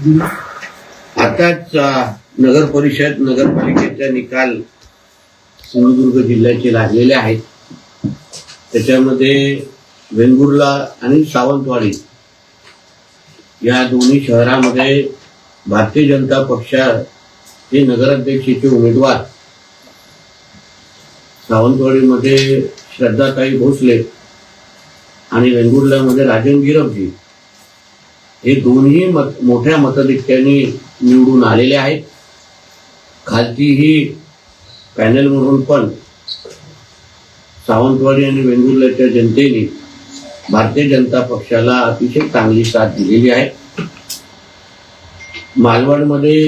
आताच नगर परिषद नगरपालिकेचा निकाल सिंधुदुर्ग जिल्ह्याचे लागलेले आहेत. त्याच्यामध्ये वेंगुर्ला आणि सावंतवाडी या दोन्ही शहरामध्ये भारतीय जनता पक्षाचे नगराध्यक्षाचे उमेदवार सावंतवाडीमध्ये श्रद्धाताई भोसले आणि वेंगुर्ल्यामध्ये राजन गिरपजी हे दोन्ही मत मोठ्या मताधिक्याने निवडून आलेले आहेत. खालतीही पॅनलमधून पण सावंतवाडी आणि वेंगुर्ल्याच्या जनतेने भारतीय जनता पक्षाला अतिशय चांगली साथ दिलेली आहे. मालवणमध्ये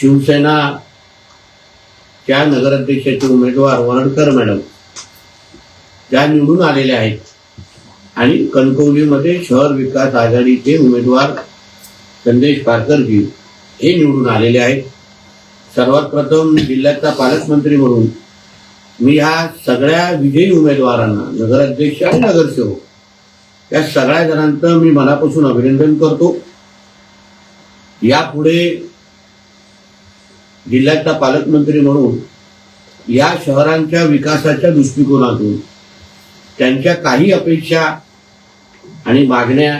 शिवसेनाच्या नगराध्यक्षाचे उमेदवार वरणकर मॅडम त्या निवडून आलेल्या आहेत आणि कणकवलीमध्ये शहर विकास आघाडीचे उमेदवार संदेश पारकरजी हे निवडून आलेले आहेत. सर्वात प्रथम जिल्ह्याचा पालकमंत्री म्हणून मी ह्या सगळ्या विजयी उमेदवारांना नगराध्यक्ष आणि नगरसेवक या सगळ्या जणांचं मी मनापासून अभिनंदन करतो. यापुढे जिल्ह्याचा पालकमंत्री म्हणून या शहरांच्या विकासाच्या दृष्टिकोनातून त्यांच्या काही अपेक्षा आणि मागण्या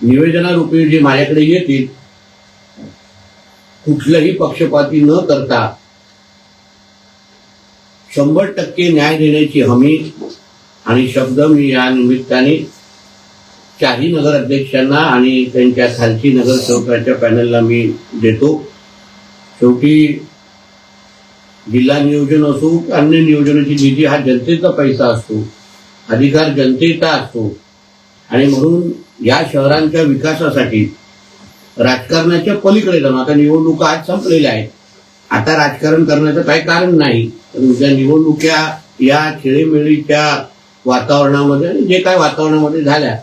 निवेदनारूपी जे माझ्याकडे येतील कुठलंही पक्षपाती न करता शंभर टक्के न्याय देण्याची हमी आणि शब्द मी या निमित्ताने चारही नगराध्यक्षांना आणि त्यांच्या खालची नगरसेवकाच्या पॅनलला मी देतो. शेवटी जिल्हा नियोजन असो अन्य नियोजनाची निधी हा जनतेचा पैसा असतो. अधिकार जनतेचा असतो. आणि म्हणून या शहरांच्या विकासासाठी राजकारणाच्या पलीकडे जाऊन आता निवडणुका आज संपलेल्या आहेत. आता राजकारण करण्याचं काही कारण नाही. तर उद्या निवडणुक्या या खेळीमेळीच्या वातावरणामध्ये आणि जे काय वातावरणामध्ये झाल्या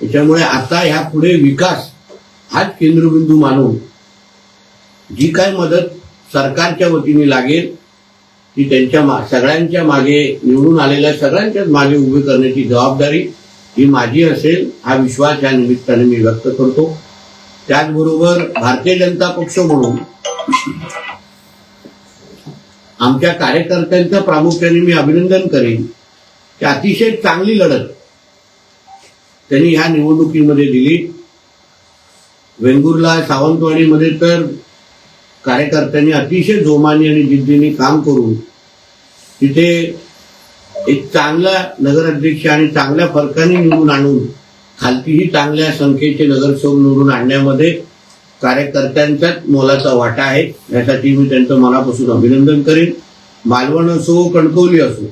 त्याच्यामुळे आता ह्या पुढे विकास हाच केंद्रबिंदू मानून जी काय मदत सरकारच्या वतीने लागेल ती त्यांच्या मा सगळ्यांच्या मागे निवडून आलेल्या सगळ्यांच्याच मागे उभी करण्याची जबाबदारी ही माझी असेल हा विश्वास या निमित्ताने मी व्यक्त करतो. त्याचबरोबर भारतीय जनता पक्ष म्हणून आमच्या कार्यकर्त्यांचं प्रामुख्याने मी अभिनंदन करेन. की अतिशय चांगली लढत त्यांनी ह्या निवडणुकीमध्ये दिली. वेंगुर्ला सावंतवाडीमध्ये तर कार्यकर्त्यांनी अतिशय जोमाने आणि जिद्दीने काम करून तिथे एक चांगला नगराध्यक्ष आणि चांगल्या फरकाने निवडून आणून खालतीही चांगल्या संख्येचे नगरसेवक निवडून आणण्यामध्ये कार्यकर्त्यांचाच मोलाचा वाटा आहे. यासाठी मी त्यांचं मनापासून अभिनंदन करेन. मालवण असो कणकवली असो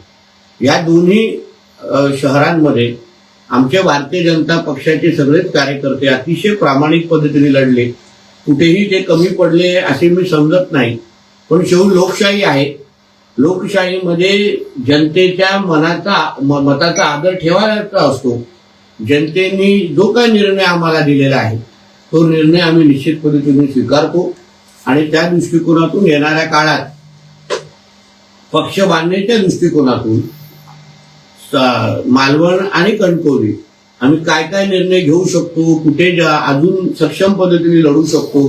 या दोन्ही शहरांमध्ये आमच्या भारतीय जनता पक्षाचे सगळेच कार्यकर्ते अतिशय प्रामाणिक पद्धतीने लढले. कुठेही ते कमी पडले असे मी समजत नाही. पण शेवटी लोकशाही आहे. लोकशाहीमध्ये जनतेच्या मनाचा म- मताचा आदर ठेवायचा असतो. जनतेने जो काही निर्णय आम्हाला दिलेला आहे तो निर्णय आम्ही निश्चित पद्धतीने स्वीकारतो आणि त्या दृष्टिकोनातून येणाऱ्या काळात पक्ष बांधण्याच्या दृष्टिकोनातून स- मालवण आणि कणकवली आम्ही काय काय निर्णय घेऊ शकतो कुठे जा- अजून सक्षम पद्धतीने लढू शकतो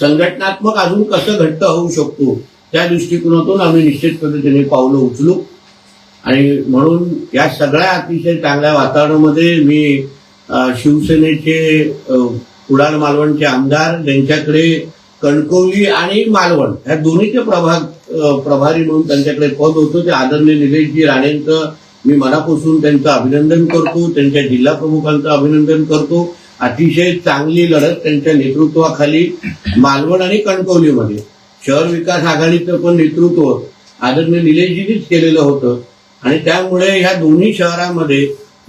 संघटनात्मक अजून कसं घट्ट होऊ शकतो त्या दृष्टिकोनातून आम्ही निश्चित पद्धतीने पावलं उचलू. आणि म्हणून या सगळ्या अतिशय चांगल्या वातावरणामध्ये मी शिवसेनेचे कुडाळ मालवणचे आमदार ज्यांच्याकडे कणकवली आणि मालवण या दोन्हीचे प्रभाग प्रभारी म्हणून त्यांच्याकडे पद होतं. ते आदरणीय निलेशजी राणेंचं मी मनापासून त्यांचं अभिनंदन करतो त्यांच्या जिल्हा प्रमुखांचं अभिनंदन करतो. अतिशय चांगली लढत त्यांच्या नेतृत्वाखाली मालवण आणि कणकवलीमध्ये. शहर विकास आघाडीचं पण नेतृत्व आदरणीय निलेशजीनीच केलेलं होतं. आणि त्यामुळे ह्या दोन्ही शहरांमध्ये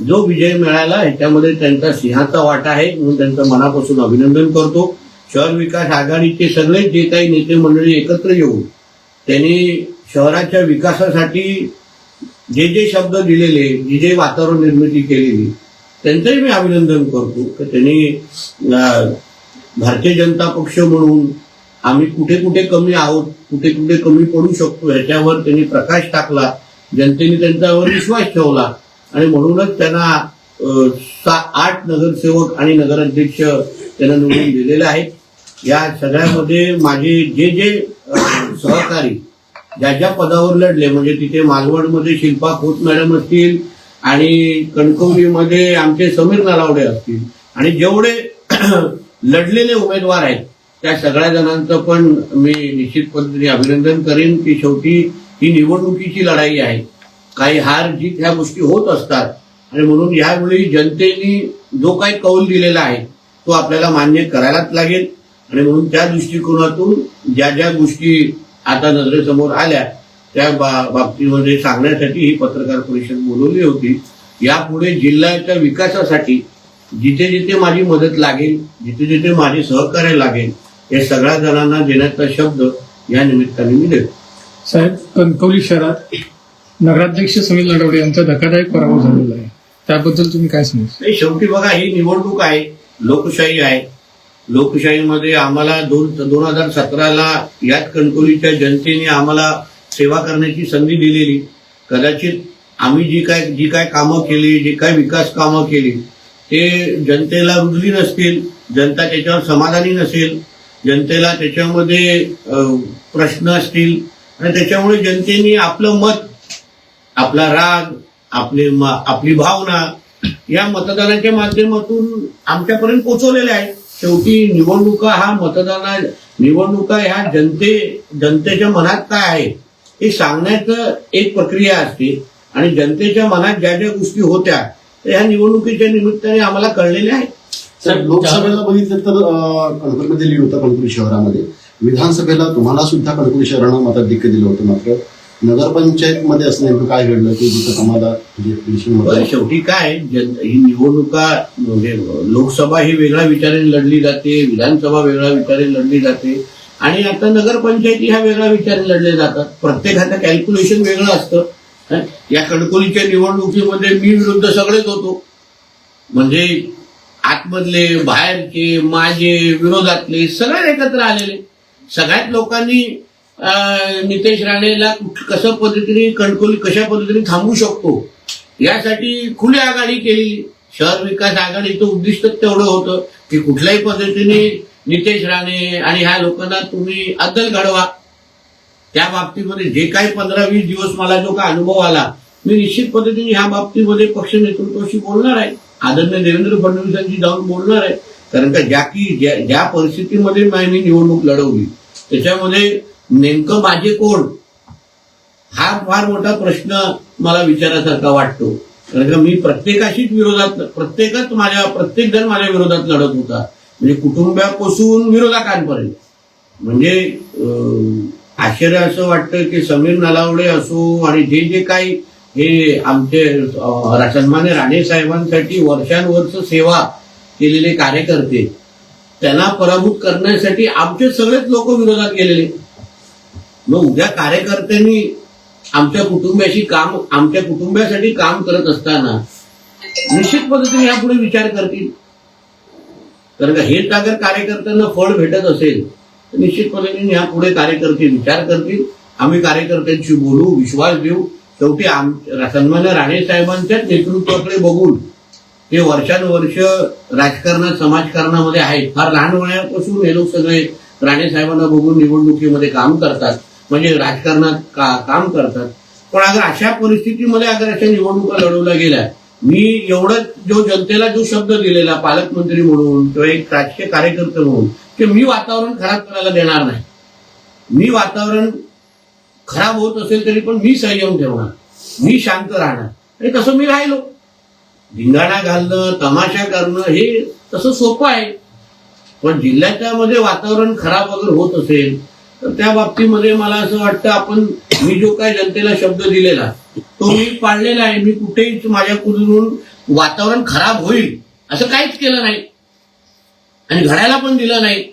जो विजय मिळाला ह्याच्यामध्ये त्यांचा सिंहाचा वाटा आहे म्हणून त्यांचं मनापासून अभिनंदन करतो. शहर विकास आघाडीचे सगळे जे काही नेते मंडळी एकत्र येऊन त्यांनी शहराच्या विकासासाठी जे जे शब्द दिलेले जे जे वातावरण निर्मिती केलेली त्यांचंही मी अभिनंदन करतो. की त्यांनी भारतीय जनता पक्ष म्हणून आम्ही कुठे कुठे कमी आहोत कुठे कुठे कमी पडू शकतो ह्याच्यावर त्यांनी प्रकाश टाकला जनतेने त्यांच्यावर विश्वास ठेवला. आणि म्हणूनच त्यांना अं, आठ नगरसेवक आणि नगराध्यक्ष त्यांना निवडून दिलेले आहेत. या सगळ्यामध्ये माझे जे जे सहकारी ज्या ज्या पदावर लढले म्हणजे तिथे मालवणमध्ये शिल्पा खोत मॅडम असतील आणि कणकवलीमध्ये आमचे समीर नलावडे असतील. आणि जेवढे लढलेले उमेदवार आहेत त्या सगळ्या जणांचं पण मी निश्चित पद्धतीने अभिनंदन करेन की शेवटी ही निवडणुकीची लढाई आहे. काही हार जीत ह्या गोष्टी होत असतात. आणि म्हणून यावेळी जनतेने जो काही कौल दिलेला आहे तो आपल्याला मान्य करायलाच लागेल. आणि म्हणून त्या दृष्टिकोनातून ज्या ज्या गोष्टी आता नजरेसमोर आल्या त्या बा- बाबतीमध्ये सांगण्यासाठी ही पत्रकार परिषद बोलवली होती. यापुढे जिल्ह्याच्या विकासासाठी जिथे जिथे माझी मदत लागेल जिथे जिथे माझे सहकार्य लागेल हे सगळ्या जणांना देण्याचा शब्द या निमित्ताने मी देतो. साहेब कणकवली शहरात नगराध्यक्ष सुनील नडवडे यांचा धक्कादायक पराभव झालेला आहे. त्याबद्दल तुम्ही काय सांगू? नाही शेवटी बघा ही निवडणूक आहे लोकशाही आहे. लोकशाहीमध्ये आम्हाला दोन दोन हजार सतराला याच कणकोलीच्या जनतेने आम्हाला सेवा करण्याची संधी दिलेली. कदाचित आम्ही जी काय जी काय कामं केली जी काय विकास कामं केली ते जनतेला रुजली नसतील जनता त्याच्यावर समाधानी नसेल जनतेला त्याच्यामध्ये प्रश्न असतील आणि त्याच्यामुळे जनतेने आपलं मत आपला राग आपले म- आपली भावना या मतदानाच्या माध्यमातून आमच्यापर्यंत पोचवलेल्या आहेत शेवटी निवडणुका हा मतदाना निवडणुका ह्या जनते जनतेच्या मनात काय आहे हे सांगण्याचं एक प्रक्रिया असते. आणि जनतेच्या मनात ज्या ज्या गोष्टी होत्या त्या ह्या निवडणुकीच्या निमित्ताने आम्हाला कळलेल्या आहेत. साहेब लोकसभेला बघितलं तर कणकवलीमध्ये लीड होता कणकवली शहरामध्ये. विधानसभेला तुम्हाला सुद्धा कणकवली शहरानं मताधिक्य दिलं होतं मात्र. नगरपंचायतमध्ये असं नेमकं काय घडलं की जिथं तुम्हाला म्हणजे शेवटी काय जन- ही निवडणुका म्हणजे लोकसभा ही वेगळ्या विचाराने लढली जाते विधानसभा वेगळ्या विचाराने लढली जाते. आणि आता नगरपंचायती ह्या वेगळ्या विचाराने लढले जातात. प्रत्येकाचं कॅल्क्युलेशन वेगळं असतं. हं? या कणकोलीच्या निवडणुकीमध्ये मी विरुद्ध सगळेच होतो. म्हणजे आतमधले बाहेरचे माझे विरोधातले सगळे एकत्र आलेले. सगळ्याच लोकांनी नितेश राणेला कसं पद्धतीने कणकोली कशा पद्धतीने थांबवू शकतो? यासाठी खुली आघाडी केली. शहर विकास आघाडीचं उद्दिष्ट तेवढं होतं की कुठल्याही पद्धतीने नितेश राणे आणि ह्या लोकांना तुम्ही अद्दल घडवा. त्या बाबतीमध्ये जे काही पंधरा वीस दिवस मला जो का अनुभव आला मी निश्चित पद्धतीने ह्या बाबतीमध्ये पक्ष नेतृत्वाशी बोलणार आहे. आदरणीय देवेंद्र फडणवीसांशी जाऊन बोलणार आहे. कारण का ज्या की ज्या ज्या परिस्थितीमध्ये मी निवडणूक लढवली त्याच्यामध्ये नेमकं माझे कोण? हा फार मोठा प्रश्न मला विचारासारखा वाटतो. कारण का मी प्रत्येकाशीच विरोधात प्रत्येकच माझ्या प्रत्येक जण माझ्या विरोधात लढत होता. म्हणजे कुटुंबापासून विरोधकांपर्यंत. म्हणजे अं, आश्चर्य असं वाटतं की समीर नलावडे असो आणि जे जे काही हे आमचे सन्मान्य राणे साहेबांसाठी वर्षानुवर्ष सेवा केलेले कार्यकर्ते त्यांना पराभूत करण्यासाठी आमचे सगळेच लोक विरोधात गेलेले. मग उद्या कार्यकर्त्यांनी आमच्या कुटुंबाशी काम आमच्या कुटुंबासाठी काम करत असताना निश्चित पद्धतीने यापुढे विचार करतील. कारण का हेच अगर कार्यकर्त्यांना फळ भेटत असेल तर निश्चित पद्धतीने यापुढे कार्यकर्ते विचार करतील. आम्ही कार्यकर्त्यांशी बोलू विश्वास देऊ. शेवटी आम सन्मान्य राणे साहेबांच्याच नेतृत्वाकडे बघून ते वर्षानुवर्ष राजकारणात समाजकारणामध्ये आहेत. फार लहान वयापासून हे लोक सगळे राणे साहेबांना बघून निवडणुकीमध्ये काम करतात. म्हणजे राजकारणात का, काम करतात. पण अगर अशा परिस्थितीमध्ये अगर अशा निवडणुका लढवल्या गेल्या मी एवढं जो जनतेला जो शब्द दिलेला पालकमंत्री म्हणून किंवा एक राजकीय कार्यकर्ते म्हणून की मी वातावरण खराब करायला देणार नाही. मी वातावरण खराब होत असेल तरी पण मी संयम ठेवणार मी शांत राहणार. आणि तसं मी राहिलो. धिंगाणा घालणं तमाशा करणं हे तसं सोपं आहे. पण जिल्ह्याच्या मध्ये वातावरण खराब वगैरे होत असेल तर त्या बाबतीमध्ये मला असं वाटतं आपण मी जो काय जनतेला शब्द दिलेला तो मी पाळलेला आहे. मी कुठेही माझ्याकडून वातावरण खराब होईल असं काहीच केलं नाही. आणि घडायला पण दिलं नाही.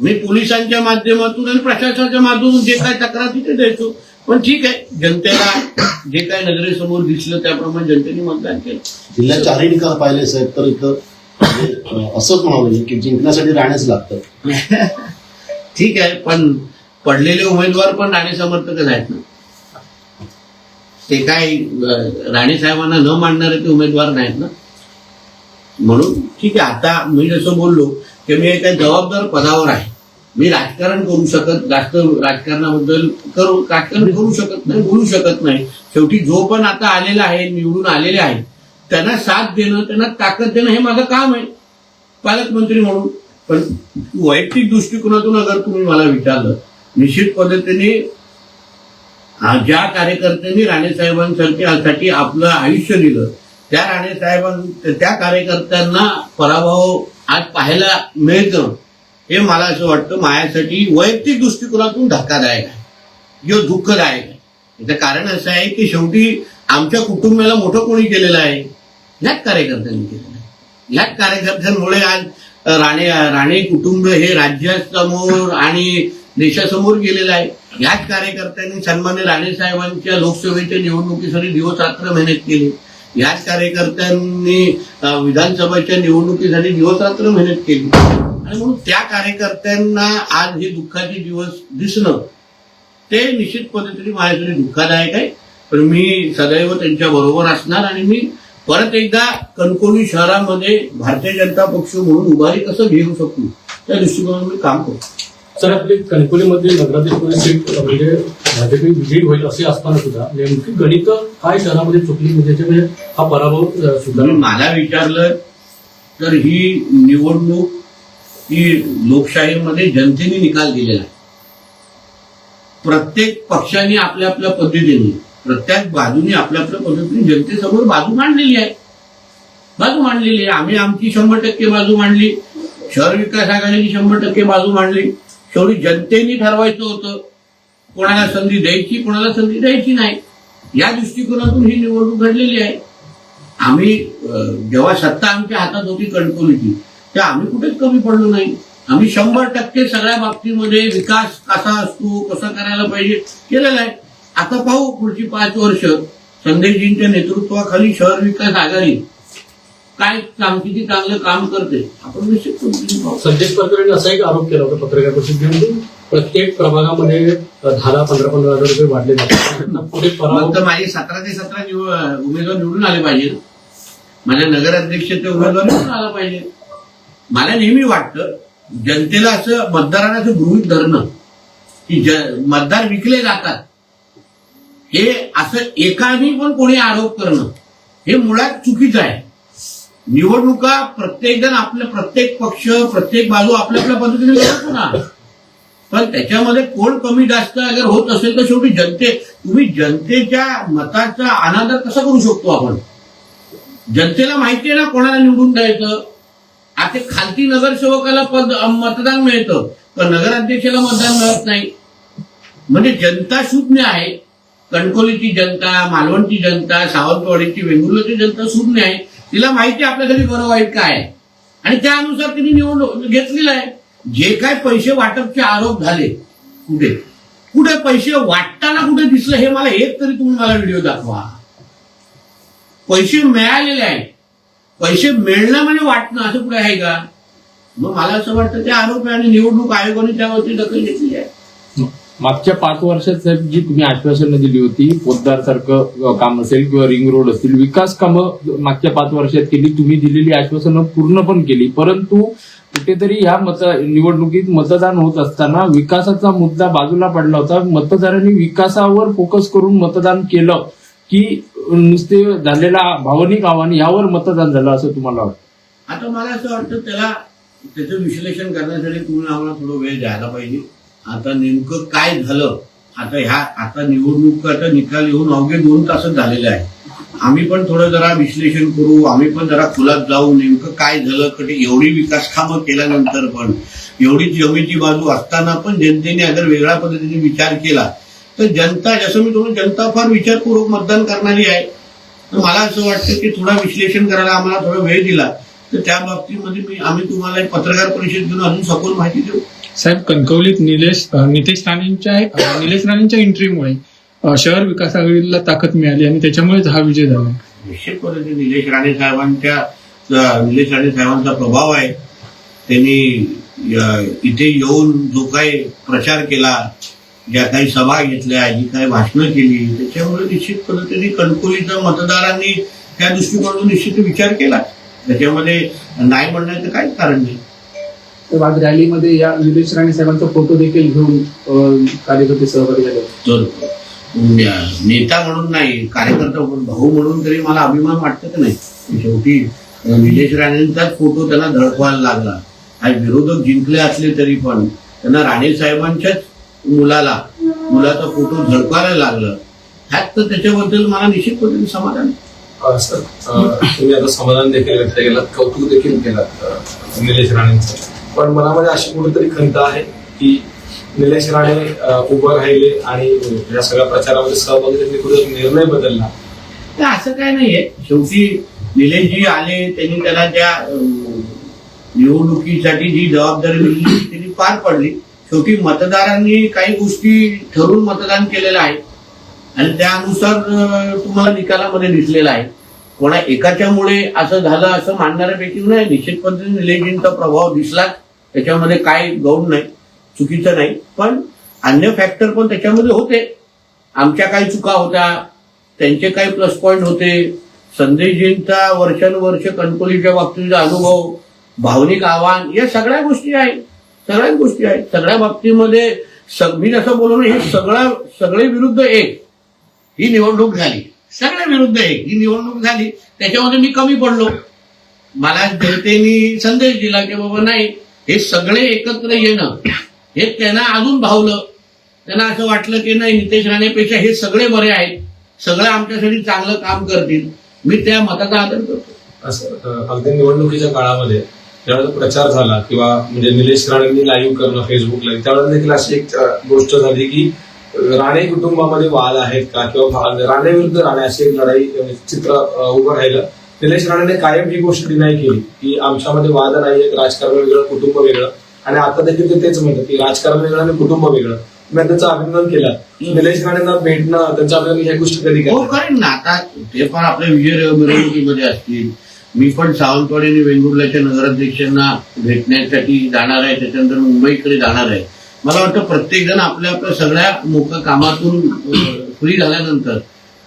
मी पोलिसांच्या माध्यमातून आणि प्रशासनाच्या माध्यमातून जे काय तक्रार तिथे द्यायचो. पण ठीक आहे जनतेला जे काय नजरेसमोर दिसलं त्याप्रमाणे जनतेने मतदान केलं. जिल्ह्यात चारही निकाल पाहिले साहेब. तर इथं म्हणजे, असंच म्हणावं की जिंकण्यासाठी राहण्याच लागतं. ठीक आहे पण पडलेले उमेदवार पण राणे समर्थकच आहेत ना. ते काय राणे साहेबांना न मांडणारे ते उमेदवार नाहीत ना. म्हणून ठीक आहे आता मी जसं बोललो की मी एका जबाबदार पदावर आहे. मी राजकारण करू शकत जास्त राजकारणाबद्दल करू राजकारण करू शकत नाही बोलू शकत नाही. शेवटी जो पण आता आलेला आहे निवडून आलेले आहे त्यांना साथ देणं त्यांना ताकद देणं हे माझं काम आहे. पालकमंत्री म्हणून. पण वैयक्तिक दृष्टिकोनातून अगर तुम्ही मला विचारलं निश्चित पद्धतीने ज्या कार्यकर्त्यांनी राणेसाहेबांसाठी आपलं आयुष्य दिलं त्या राणेसाहेबां त्या कार्यकर्त्यांना पराभव आज पाहायला मिळतं. हे मला असं वाटतं माझ्यासाठी वैयक्तिक दृष्टिकोनातून धक्कादायक आहे. किंवा दुःखदायक आहे. याचं कारण असं आहे की शेवटी आमच्या कुटुंबाला मोठं कोणी केलेलं आहे? ह्याच कार्यकर्त्यांनी केलेलं आहे. ह्याच कार्यकर्त्यांमुळे आज राणे राणे कुटुंब हे राज्यासमोर आणि देशासमोर गेलेलं आहे. याच कार्यकर्त्यांनी सन्मान्य राणे साहेबांच्या लोकसभेच्या निवडणुकीसाठी दिवस रात्र मेहनत केली. ह्याच कार्यकर्त्यांनी विधानसभेच्या निवडणुकीसाठी दिवस रात्र मेहनत केली. आणि म्हणून त्या कार्यकर्त्यांना आज हे दुःखाचे दिवस दिसणं ते निश्चित पद्धतीने माझ्यासाठी दुःखादायक आहे. पण मी सदैव त्यांच्या बरोबर असणार आणि मी परत एकदा कणकवली शहरामध्ये भारतीय जनता पक्ष म्हणून उभारी कसं घेऊ शकू? त्या दृष्टिकोनातून मी काम करतो. सर आपली कणकोलीमध्ये नगराध्यक्ष सीट म्हणजे भाजप विजयी होईल असे असताना सुद्धा नेमकी गणित काय शहरामध्ये चुकली? म्हणजे हा पराभव सुद्धा मला विचारलं तर ही निवडणूक ही लोकशाहीमध्ये जनतेने निकाल दिलेला आहे. प्रत्येक पक्षाने आपल्या आपल्या पद्धतीने प्रत्येक बाजूने आपल्या आपल्या पद्धतीने जनतेसमोर बाजू मांडलेली आहे. बाजू मांडलेली आहे. आम्ही आमची शंभर टक्के बाजू मांडली. शहर विकास आघाडीची शंभर टक्के बाजू मांडली. शेवटी जनतेने ठरवायचं होतं. कोणाला संधी द्यायची कोणाला संधी द्यायची नाही. या दृष्टिकोनातून ही निवडणूक घडलेली आहे. आम्ही जेव्हा सत्ता आमच्या हातात होती कणकवलीची तेव्हा आम्ही कुठेच कमी पडलो नाही. आम्ही शंभर टक्के सगळ्या बाबतीमध्ये विकास कसा असतो कसा करायला पाहिजे केलेला आहे. आता पाहू पुढची पाच वर्ष. संदेशजींच्या नेतृत्वाखाली शहर विकास आघाडी. काय किती चांगलं काम करते? आपण निश्चित संदेश पाटकरांनी असा एक आरोप केला होता पत्रकार परिषदेत. की प्रत्येक प्रभागामध्ये दहा पंधरा पंधरा हजार रुपये वाढले जातात. माझे सतरा ते सतरा उमेदवार निवडून आले पाहिजे माझ्या नगराध्यक्षाचे उमेदवार निवडून आला पाहिजे. मला नेहमी वाटतं जनतेला असं मतदारांना असं गृहित धरणं की ज- मतदार विकले जातात. हे असं एकाने पण कोणी आरोप करणं हे मुळात चुकीचं आहे. निवडणुका प्रत्येक जण आपल्या प्रत्येक पक्ष प्रत्येक बाजू आपल्या आपल्या पद्धतीने लढतो ना पण त्याच्यामध्ये कोण कमी जास्त अगर होत असेल तर शेवटी जनते तुम्ही जनतेच्या मताचा अनादर कसा करू शकतो आपण? जनतेला माहिती आहे ना कोणाला निवडून द्यायचं? आता खालती नगरसेवकाला पद मतदान मिळतं पण नगराध्यक्षाला मतदान मिळत नाही. म्हणजे जनता शून्य आहे. कणकोलीची जनता मालवणची जनता सावंतवाडीची वेंगुर्ल्याची जनता शून्य आहे तिला माहिती आहे आपल्यासाठी बरं वाईट काय आणि त्या अनुसार तिने निवडणूक घेतलेलं आहे. जे काय पैसे वाटपचे आरोप झाले कुठे? कुठे पैसे वाटताना कुठे दिसलं हे मला एक तरी तुम्ही मला व्हिडिओ दाखवा. पैसे मिळालेले आहेत. पैसे मिळणं म्हणजे वाटणं असं कुठे आहे का? मग मला असं वाटतं ते आरोप आहे आणि निवडणूक आयोगाने त्यावरती दखल घेतली आहे. मागच्या पाच वर्षात साहेब जी तुम्ही आश्वासनं दिली होती पोद्दार सारखं काम असेल किंवा रिंग रोड असतील विकास कामं मागच्या पाच वर्षात केली तुम्ही दिलेली आश्वासनं पूर्ण पण केली. परंतु कुठेतरी ह्या मत निवडणुकीत मतदान होत असताना विकासाचा मुद्दा बाजूला पडला होता. मतदारांनी विकासावर फोकस करून मतदान केलं की नुसते झालेला भावनिक आव्हान यावर मतदान झालं असं तुम्हाला वाटतं? आता मला असं वाटतं त्याला त्याचं विश्लेषण करण्यासाठी तुम्हाला आम्हाला थोडं वेळ द्यायला पाहिजे. आता नेमकं काय झालं? आता ह्या आता निवडणुकाचा निकाल येऊन अवघे दोन तासच झालेले आहे आम्ही पण थोडं जरा विश्लेषण करू आम्ही पण जरा खुलात जाऊ नेमकं काय झालं कधी एवढी विकास कामं केल्यानंतर पण एवढी जमीची बाजू असताना पण जनतेने अगर वेगळ्या पद्धतीने विचार केला तर जनता जसं मी तुम्ही जनता फार विचारपूर्वक मतदान करणारी आहे. तर मला असं वाटतं की थोडा विश्लेषण करायला आम्हाला थोडा वेळ दिला. तर त्या बाबतीमध्ये मी आम्ही तुम्हाला एक पत्रकार परिषद घेऊन अजून सखोल माहिती देऊ. साहेब कणकवलीत निलेश नितेश राणेंच्या निलेश राणेंच्या एंट्रीमुळे शहर विकास आघाडीला ताकद मिळाली आणि त्याच्यामुळेच हा विजय झाला. निश्चितपणे पद्धतीने निलेश राणे साहेबांच्या निलेश राणे साहेबांचा प्रभाव आहे. त्यांनी इथे येऊन जो काही प्रचार केला ज्या काही सभा घेतल्या जी काही भाषणं केली त्याच्यामुळे निश्चित पद्धतीने कणकोलीच्या मतदारांनी त्या दृष्टिकोनातून निश्चित विचार केला. त्याच्यामध्ये नाही म्हणण्याचं काहीच कारण नाही. तर आज रॅलीमध्ये या निलेश राणे साहेबांचा फोटो देखील घेऊन कार्यकर्ते सहभागी झाले. नेता म्हणून नाही कार्यकर्ता म्हणून भाऊ म्हणून तरी मला अभिमान वाटतं की नाही. शेवटी निलेश राणेंचाच फोटो त्यांना धडकवायला लागला. आज विरोधक जिंकले असले तरी पण त्यांना राणे साहेबांच्याच मुलाला मुलाचा फोटो झळकायला लागलं. ह्यात तर त्याच्याबद्दल मला निश्चित पद्धतीने समाधान तुम्ही आता समाधान देखील व्यक्त केलं कौतुक देखील केलं निलेश राणेंचं. पण मनामध्ये अशी कुठेतरी खंत आहे की निलेश राणे उभं राहिले आणि या सगळ्या प्रचारामध्ये सहभागी त्यांनी कुठे निर्णय बदलला. असं काय नाहीये. शेवटी निलेशजी आले त्यांनी त्याला त्या निवडणुकीसाठी जी जबाबदारी दिली त्यांनी पार पडली. शेवटी मतदारांनी काही गोष्टी ठरवून मतदान केलेलं आहे. आणि त्यानुसार तुम्हाला निकालामध्ये दिसलेला आहे. कोणा एकाच्यामुळे असं झालं असं मानणाऱ्यापैकी नाही. निश्चित पद्धतीने निलेशजींचा प्रभाव दिसला त्याच्यामध्ये काय गौण नाही चुकीचं नाही पण अन्य फॅक्टर पण त्याच्यामध्ये होते. आमच्या काही चुका होत्या त्यांचे काही प्लस पॉईंट होते. संदेशजींचा वर्षानुवर्ष कणकोलीच्या बाबतीचा अनुभव भावनिक आव्हान या सगळ्या गोष्टी आहेत सगळ्या गोष्टी आहेत सगळ्या बाबतीमध्ये मी जसं बोललो हे सगळं सगळे विरुद्ध एक. ही निवडणूक झाली. सगळ्या विरुद्ध एक. ही निवडणूक झाली. त्याच्यामध्ये मी कमी पडलो. मला जनतेने संदेश दिला की बाबा नाही हे सगळे एकत्र येणं हे त्यांना अजून भावलं. त्यांना असं वाटलं की नाही नितेश राणेपेक्षा हे सगळे बरे आहेत. सगळं आमच्यासाठी चांगलं काम करतील. मी त्या मताचा आदर करतो. असं अगदी निवडणुकीच्या काळामध्ये त्यावेळेस प्रचार झाला किंवा म्हणजे निलेश राणेंनी लाईव्ह करणं फेसबुकला त्यावेळेस देखील अशी एक गोष्ट झाली की राणे कुटुंबामध्ये वाद आहेत का? किंवा राणे विरुद्ध राणे अशी एक लढाई चित्र उभं राहिलं. निलेश राणेने कायम ही गोष्ट डिनाय केली की आमच्यामध्ये वाद नाही राजकारण वेगळं कुटुंब वेगळं. आणि आता देखील ते तेच म्हणतात की राजकारण वेगळं आणि कुटुंब वेगळं. मी त्यांचं अभिनंदन केलं. निलेश राणेंना भेटणं त्यांचं अभिनंदन ह्या गोष्टी कधी हो करेन ना आता ते पण आपल्या विजय मिरवणुकीमध्ये असतील. मी पण सावंतवाडी आणि वेंगुर्ल्याच्या नगराध्यक्षांना भेटण्यासाठी जाणार आहे त्याच्यानंतर मुंबईकडे जाणार आहे. मला वाटतं प्रत्येक जण आपल्या आपल्या सगळ्या मोठ्या कामातून फ्री झाल्यानंतर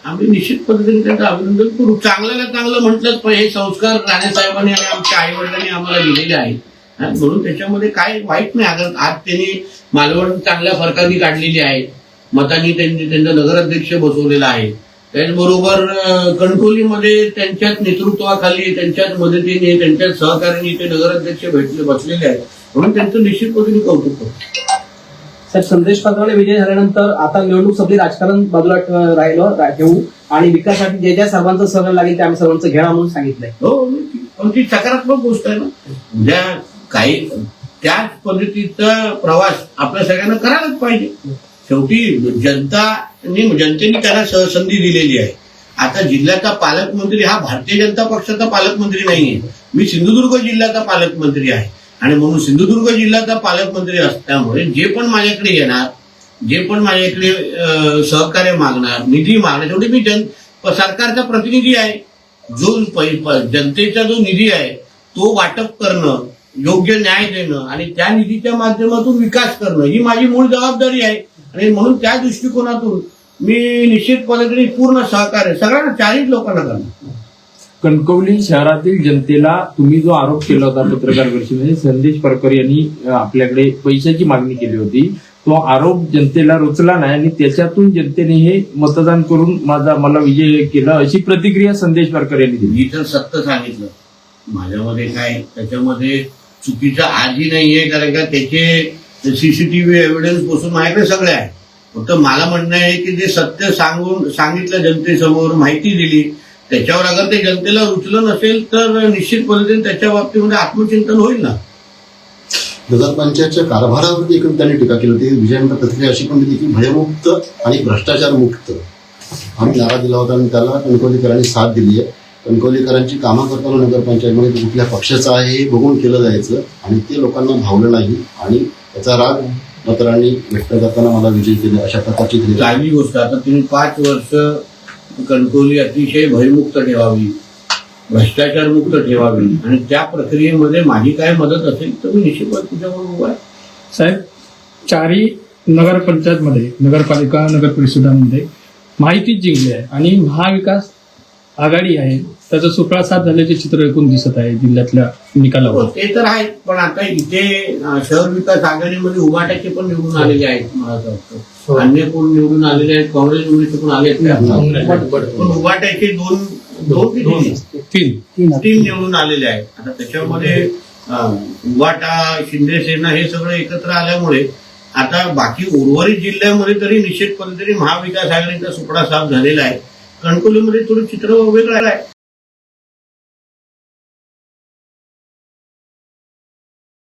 आम्ही निश्चित पद्धतीने त्यांचं अभिनंदन करू. चांगल्याला चांगलं म्हटलं पण हे संस्कार राणेसाहेबांनी आणि आमच्या आई वडिलांनी आम्हाला दिलेले आहेत. आणि म्हणून त्याच्यामध्ये काय वाईट नाही. अगर आज त्यांनी मालवण चांगल्या फरकाने काढलेली आहे. मतांनी त्यांनी त्यांचा नगराध्यक्ष बसवलेला आहे. त्याचबरोबर कणकोलीमध्ये त्यांच्याच नेतृत्वाखाली त्यांच्याच मदतीने त्यांच्याच सहकार्याने ते नगराध्यक्ष भेटले बसलेले आहेत. म्हणून त्यांचं निश्चित पद्धतीने कौतुक करतो. साहेब संदेश पात्राने विजय झाल्यानंतर आता निवडणूक सगळी राजकारण बाजूला राहिलो राहिलं ठेवू. आणि विकासासाठी जे ज्या सर्वांचं सहकार्य लागेल ते आम्ही सर्वांचं घेणार म्हणून सांगितलंय. हो पण ती सकारात्मक गोष्ट आहे ना. उद्या काही त्याच पद्धतीचा प्रवास आपल्या सगळ्यांना करायलाच पाहिजे. शेवटी जनतानी जनतेने त्याला सहसंधी संधी दिलेली आहे. आता जिल्ह्याचा पालकमंत्री हा भारतीय जनता पक्षाचा पालकमंत्री नाहीये. मी सिंधुदुर्ग जिल्ह्याचा पालकमंत्री आहे. आणि म्हणून सिंधुदुर्ग जिल्ह्याचा पालकमंत्री असल्यामुळे जे पण माझ्याकडे येणार जे पण माझ्याकडे सहकार्य मागणार निधी मागणार शेवटी मी जन सरकारचा प्रतिनिधी आहे. जो जनतेचा जो निधी आहे तो वाटप करणं योग्य न्याय देणं आणि त्या निधीच्या माध्यमातून विकास करणं ही माझी मूळ जबाबदारी आहे. आणि म्हणून त्या दृष्टिकोनातून मी निश्चित पद्धतीने पूर्ण सहकार्य सगळ्यांना चारही लोकांना करणार. कणकवली शहरातील जनतेला तुम्ही जो आरोप केला होता पत्रकार परिषदेमध्ये संदेश परकर यांनी आपल्याकडे पैशाची मागणी केली होती. तो आरोप जनतेला रुचला नाही आणि त्याच्यातून जनतेने हे मतदान करून माझा मला विजय केला अशी प्रतिक्रिया संदेश परकर यांनी दिली. मी तर सत्य सांगितलं. माझ्यामध्ये काय त्याच्यामध्ये चुकीचं आजही नाहीये कारण का त्याचे सीसीटीव्ही एव्हिडन्स बसून माझ्याकडे सगळे आहे. फक्त मला म्हणणं आहे की जे सत्य सांगून सांगितलं जनतेसमोर माहिती दिली त्याच्यावर अगर ते जनतेला रुचलं नसेल तर निश्चित पद्धतीने त्याच्या बाबतीमध्ये आत्मचिंतन होईल ना. नगरपंचायतच्या कारभारावरती एकूण त्यांनी टीका केली होती. विजयानंतर प्रतिक्रिया अशी पण दिली की भयमुक्त आणि भ्रष्टाचार मुक्त आम्ही नारा दिला होता आणि त्याला कणकवलीकरांनी साथ दिली आहे. कणकवलीकरांची कामं करताना नगरपंचायतमध्ये कुठल्या पक्षाचं आहे हे बघून केलं जायचं आणि ते लोकांना भावलं नाही आणि त्याचा राग मतदारांनी व्यक्त करताना मला विजयी केले अशा प्रकारची चांगली गोष्ट आता तुम्ही पाच वर्ष कणकवली अतिशय भयमुक्त ठेवावी भ्रष्टाचार मुक्त ठेवावी आणि त्या प्रक्रियेमध्ये माझी काय मदत असेल तर मी निश्चितपणे तुझ्याबरोबर उभा आहे. साहेब चारही नगरपंचायतमध्ये नगरपालिका नगर परिषदांमध्ये माहितीच जिंकली आहे आणि महाविकास आघाडी आहे त्याचं सुफळा साथ झाल्याचे चित्र एकूण दिसत आहे जिल्ह्यातल्या निकालावर. हो, ते तर आहेत पण आता इथे शहर विकास आघाडीमध्ये उभाटाचे पण निवडून आलेले आहेत मला असं वाटतं. अन्य कोण निवडून आलेले आहेत काँग्रेसमध्ये पण आले आहेत का? पण उभाटाचे दोन दोन तीन? तीन. निवडून आलेले आहेत. आता त्याच्यामध्ये अं, उबाटा शिंदे सेना हे सगळं एकत्र आल्यामुळे आता बाकी उर्वरित जिल्ह्यामध्ये तरी निश्चितपणे तरी महाविकास आघाडीचा सुपडा साफ झालेला आहे. कणकोलीमध्ये थोडं चित्र वेगळं आहे.